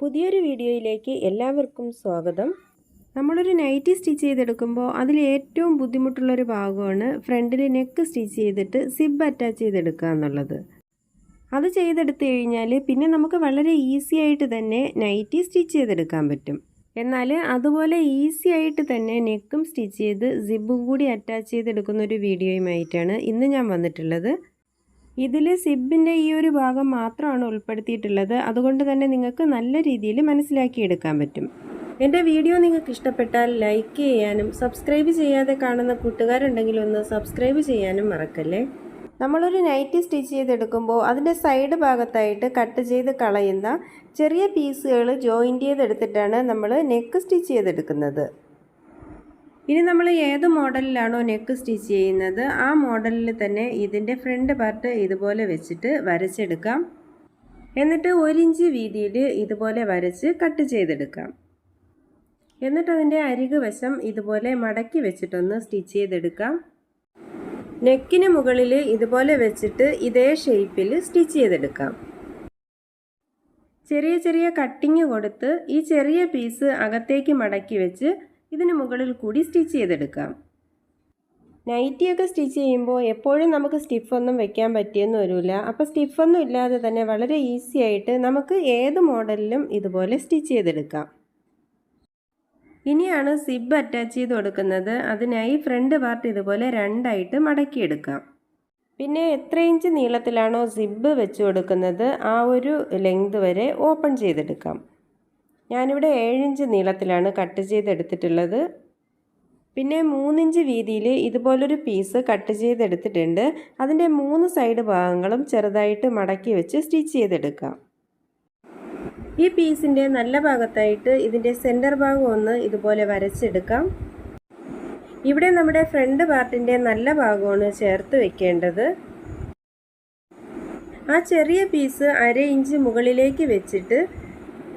പുതിയൊരു വീഡിയോയിലേക്ക് എല്ലാവർക്കും സ്വാഗതം. നമ്മളൊരു നൈറ്റി സ്റ്റിച്ച് ചെയ്തെടുക്കുമ്പോൾ അതിൽ ഏറ്റവും ബുദ്ധിമുട്ടുള്ളൊരു ഭാഗമാണ് ഫ്രണ്ടിൽ നെക്ക് സ്റ്റിച്ച് ചെയ്തിട്ട് സിബ് അറ്റാച്ച് ചെയ്തെടുക്കുക എന്നുള്ളത്. അത് ചെയ്തെടുത്തു കഴിഞ്ഞാൽ പിന്നെ നമുക്ക് വളരെ ഈസി ആയിട്ട് തന്നെ നൈറ്റി സ്റ്റിച്ച് ചെയ്തെടുക്കാൻ പറ്റും. എന്നാൽ അതുപോലെ ഈസി ആയിട്ട് തന്നെ നെക്കും സ്റ്റിച്ച് ചെയ്ത് സിബും കൂടി അറ്റാച്ച് ചെയ്തെടുക്കുന്ന ഒരു വീഡിയോയുമായിട്ടാണ് ഇന്ന് ഞാൻ വന്നിട്ടുള്ളത്. ഇതിൽ സിബിന്റെ ഈ ഒരു ഭാഗം മാത്രമാണ് ഉൾപ്പെടുത്തിയിട്ടുള്ളത്. അതുകൊണ്ട് തന്നെ നിങ്ങൾക്ക് നല്ല രീതിയിൽ മനസ്സിലാക്കിയെടുക്കാൻ പറ്റും. എന്റെ വീഡിയോ നിങ്ങൾക്ക് ഇഷ്ടപ്പെട്ടാൽ ലൈക്ക് ചെയ്യാനും സബ്സ്ക്രൈബ് ചെയ്യാതെ കാണുന്ന കൂട്ടുകാരുണ്ടെങ്കിൽ ഒന്ന് സബ്സ്ക്രൈബ് ചെയ്യാനും മറക്കല്ലേ? നമ്മളൊരു നൈറ്റി സ്റ്റിച്ച് ചെയ്തെടുക്കുമ്പോൾ അതിന്റെ സൈഡ് ഭാഗത്തായിട്ട് കട്ട് ചെയ്ത് കളയുന്ന ചെറിയ പീസുകൾ ജോയിന്റ് ചെയ്തെടുത്തിട്ടാണ് നമ്മൾ നെക്ക് സ്റ്റിച്ച് ചെയ്തെടുക്കുന്നത്. ഇനി നമ്മൾ ഏത് മോഡലിലാണോ നെക്ക് സ്റ്റിച്ച് ചെയ്യുന്നത് ആ മോഡലിൽ തന്നെ ഇതിന്റെ ഫ്രണ്ട് പാർട്ട് ഇതുപോലെ വെച്ചിട്ട് വരച്ചെടുക്കാം. എന്നിട്ട് ഒരു ഇഞ്ച് വീതിയിൽ ഇതുപോലെ വരച്ച് കട്ട് ചെയ്തെടുക്കാം. എന്നിട്ട് അതിന്റെ അരിക് വശം ഇതുപോലെ മടക്കി വെച്ചിട്ടൊന്ന് സ്റ്റിച്ച് ചെയ്തെടുക്കാം. നെക്കിന് മുകളിൽ ഇതുപോലെ വെച്ചിട്ട് ഇതേ ഷേപ്പിൽ സ്റ്റിച്ച് ചെയ്തെടുക്കാം. ചെറിയ ചെറിയ കട്ടിങ് കൊടുത്ത് ഈ ചെറിയ പീസ് അകത്തേക്ക് മടക്കി വെച്ച് ഇതിന് മുകളിൽ കൂടി സ്റ്റിച്ച് ചെയ്തെടുക്കാം. നൈറ്റിയൊക്കെ സ്റ്റിച്ച് ചെയ്യുമ്പോൾ എപ്പോഴും നമുക്ക് സ്റ്റിഫൊന്നും വെക്കാൻ പറ്റിയെന്ന് വരില്ല അപ്പോൾ സ്റ്റിഫൊന്നും ഇല്ലാതെ തന്നെ വളരെ ഈസി ആയിട്ട് നമുക്ക് ഏത് മോഡലിലും ഇതുപോലെ സ്റ്റിച്ച് ചെയ്തെടുക്കാം. ഇനിയാണ് സിബ് അറ്റാച്ച് ചെയ്ത് കൊടുക്കുന്നത്. അതിനായി ഫ്രണ്ട് പാർട്ട് ഇതുപോലെ രണ്ടായിട്ട് മടക്കിയെടുക്കാം. പിന്നെ എത്ര ഇഞ്ച് നീളത്തിലാണോ സിബ് വെച്ച് കൊടുക്കുന്നത് ആ ഒരു ലെങ്ത് വരെ ഓപ്പൺ ചെയ്തെടുക്കാം. ഞാനിവിടെ ഏഴിഞ്ച് നീളത്തിലാണ് കട്ട് ചെയ്തെടുത്തിട്ടുള്ളത്. പിന്നെ മൂന്നിഞ്ച് വീതിയിൽ ഇതുപോലൊരു പീസ് കട്ട് ചെയ്തെടുത്തിട്ടുണ്ട്. അതിന്റെ മൂന്ന് സൈഡ് ഭാഗങ്ങളും ചെറുതായിട്ട് മടക്കി വെച്ച് സ്റ്റിച്ച് ചെയ്തെടുക്കാം. ഈ പീസിന്റെ നല്ല ഭാഗത്തായിട്ട് ഇതിന്റെ സെന്റർ ഭാഗം ഒന്ന് ഇതുപോലെ വരച്ചെടുക്കാം. ഇവിടെ നമ്മുടെ ഫ്രണ്ട് പാർട്ടിന്റെ നല്ല ഭാഗമാണ് ചേർത്ത് വെക്കേണ്ടത്. ആ ചെറിയ പീസ് അര ഇഞ്ച് മുകളിലേക്ക് വെച്ചിട്ട്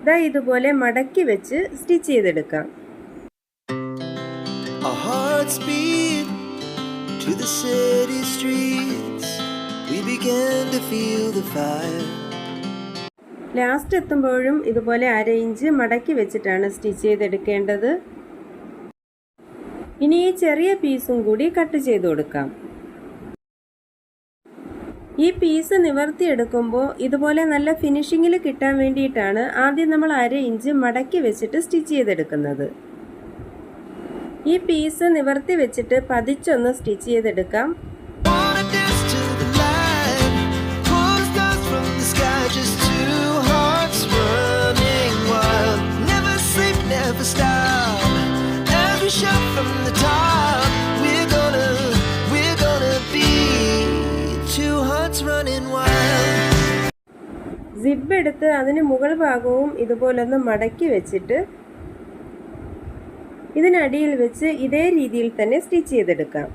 ഇതാ ഇതുപോലെ മടക്കി വെച്ച് സ്റ്റിച്ച് ചെയ്തെടുക്കാം to the city streets. We began to feel the fire. Last എത്തുമ്പോഴും ഇതുപോലെ അര ഇഞ്ച് മടക്കി വെച്ചിട്ടാണ് സ്റ്റിച്ച് ചെയ്തെടുക്കേണ്ടത് ഇനി ഈ ചെറിയ പീസും കൂടി കട്ട് ചെയ്ത് കൊടുക്കാം ഈ പീസ് നിവർത്തിയെടുക്കുമ്പോൾ ഇതുപോലെ നല്ല ഫിനിഷിങ്ങിൽ കിട്ടാൻ വേണ്ടിയിട്ടാണ് ആദ്യം നമ്മൾ അര ഇഞ്ച് മടക്കി വെച്ചിട്ട് സ്റ്റിച്ച് ചെയ്തെടുക്കുന്നത് ഈ പീസ് നിവർത്തി വെച്ചിട്ട് പതിച്ചൊന്ന് സ്റ്റിച്ച് ചെയ്തെടുക്കാം from the top. സിബ് എടുത്ത് അതിന് മുകൾ ഭാഗവും ഇതുപോലൊന്ന് മടക്കി വെച്ചിട്ട് ഇതിനടിയിൽ വെച്ച് ഇതേ രീതിയിൽ തന്നെ സ്റ്റിച്ച് ചെയ്തെടുക്കാം.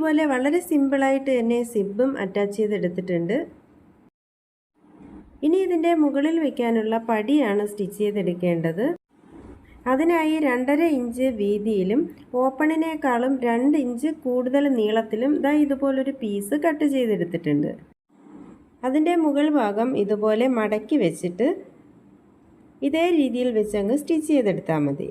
ഇതുപോലെ വളരെ സിമ്പിളായിട്ട് തന്നെ സിബും അറ്റാച്ച് ചെയ്തെടുത്തിട്ടുണ്ട്. ഇനി ഇതിന്റെ മുകളിൽ വയ്ക്കാനുള്ള പടിയാണ് സ്റ്റിച്ച് ചെയ്തെടുക്കേണ്ടത്. അതിനായി രണ്ടര ഇഞ്ച് വീതിയിലും ഓപ്പണിനേക്കാളും രണ്ട് ഇഞ്ച് കൂടുതൽ നീളത്തിലും ദാ ഇതുപോലൊരു പീസ് കട്ട് ചെയ്തെടുത്തിട്ടുണ്ട്. അതിന്റെ മുകൾ ഭാഗം ഇതുപോലെ മടക്കി വെച്ചിട്ട് ഇതേ രീതിയിൽ വെച്ചങ്ങ് സ്റ്റിച്ച് ചെയ്തെടുത്താൽ മതി.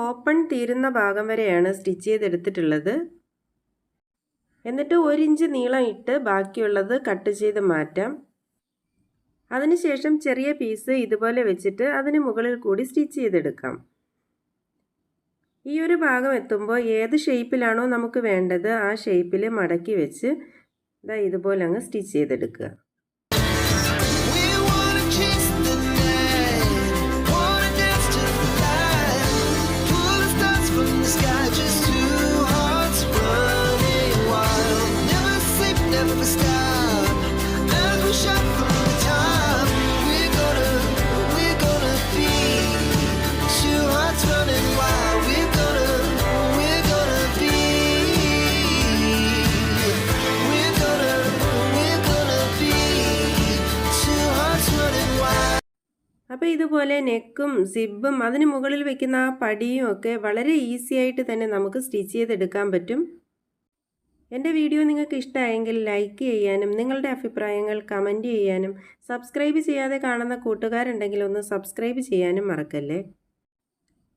ഓപ്പൺ തീരുന്ന ഭാഗം വരെയാണ് സ്റ്റിച്ച് ചെയ്തെടുത്തിട്ടുള്ളത്. എന്നിട്ട് ഒരു ഇഞ്ച് നീളം ഇട്ട് ബാക്കിയുള്ളത് കട്ട് ചെയ്ത് മാറ്റാം. അതിനുശേഷം ചെറിയ പീസ് ഇതുപോലെ വെച്ചിട്ട് അതിന് മുകളിൽ കൂടി സ്റ്റിച്ച് ചെയ്തെടുക്കാം. ഈ ഒരു ഭാഗം എത്തുമ്പോൾ ഏത് ഷേപ്പിലാണോ നമുക്ക് വേണ്ടത് ആ ഷേപ്പിൽ മടക്കി വെച്ച് ഇതാ ഇതുപോലെ അങ്ങ് സ്റ്റിച്ച് ചെയ്തെടുക്കുക. അപ്പോൾ ഇതുപോലെ നെക്കും സിബും അതിന് മുകളിൽ വെക്കുന്ന ആ പടിയും ഒക്കെ വളരെ ഈസി ആയിട്ട് തന്നെ നമുക്ക് സ്റ്റിച്ച് ചെയ്തെടുക്കാൻ പറ്റും. എന്റെ വീഡിയോ നിങ്ങൾക്ക് ഇഷ്ടമായെങ്കിൽ ലൈക്ക് ചെയ്യാനും നിങ്ങളുടെ അഭിപ്രായങ്ങൾ കമന്റ് ചെയ്യാനും സബ്സ്ക്രൈബ് ചെയ്യാതെ കാണുന്ന കൂട്ടുകാരുണ്ടെങ്കിൽ ഒന്ന് സബ്സ്ക്രൈബ് ചെയ്യാനും മറക്കല്ലേ?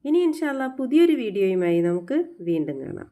ഇനി ഇൻഷാല്ല പുതിയൊരു വീഡിയോയുമായി നമുക്ക് വീണ്ടും കാണാം.